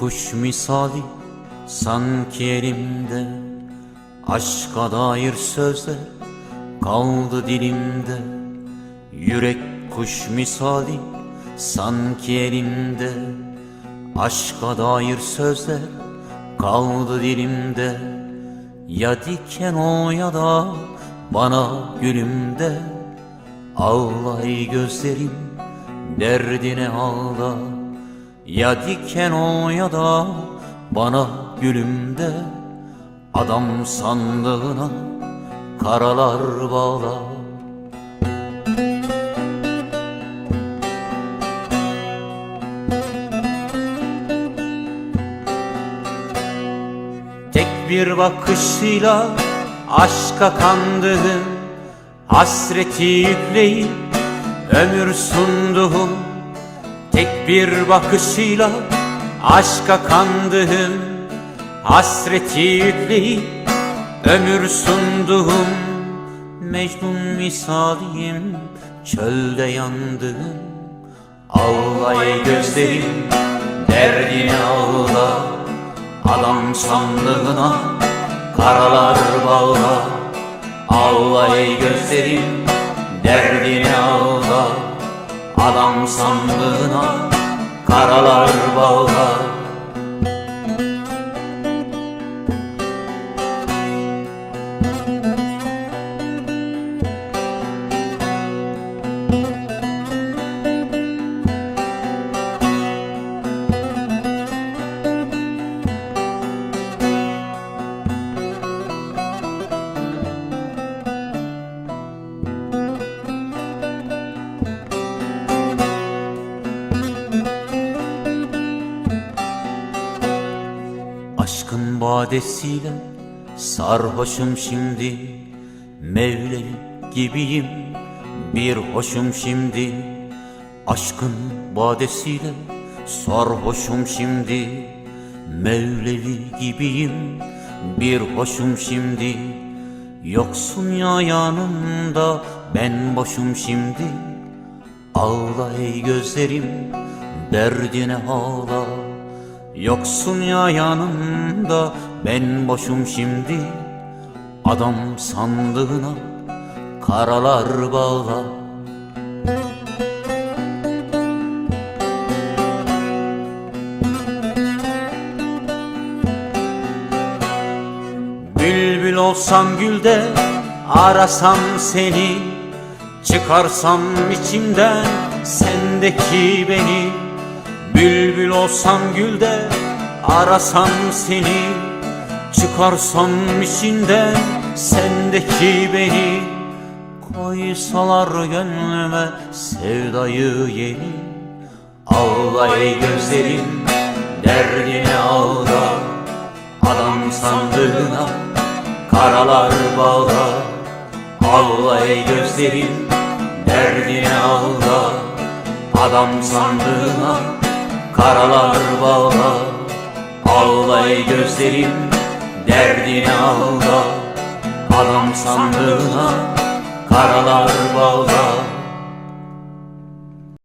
kuş misali sanki elimde Aşka dair sözler kaldı dilimde. Yürek kuş misali sanki elimde Aşka dair sözler kaldı dilimde. Ya diken o ya da bana gülümde Ağla gözlerim derdine ağla Ya diken o ya da bana gülümde Adam sandığına karalar bağla. Tek bir bakışıyla aşka kandığın Hasreti yükleyip ömür sunduğum Tek bir bakışıyla aşka kandığım Hasreti yükleyip ömür sunduğum Mecnun misaliyim. Çölde yandığım Ağla ey gözlerim derdine ağla. Adam sandığına karalar bağla. Ağla ey gözlerim derdine ağla Adam sandığına karalar bağla Aşkın badesiyle sarhoşum şimdi Mevlevi gibiyim bir hoşum şimdi. Aşkın badesiyle sarhoşum şimdi Mevlevi gibiyim bir hoşum şimdi. Yoksun ya yanımda ben boşum şimdi. Ağla ey gözlerim derdine ağla Yoksun ya yanımda ben boşum şimdi. Adam sandığına karalar bağla. Bülbül olsam gülde arasam seni. Çıkarsam içimden sendeki beni Bülbül olsam gülde arasam seni. Çıkarsam içinden sendeki beni. Koysalar gönlüme sevdayı yeni. Ağla ey gözlerim derdine ağla. Adam sandığına karalar bağla. Ağla ey gözlerim derdine ağla. Adam sandığına karalar bağla. Ağla ey gözlerim derdine ağla. Adam sandığına karalar bağla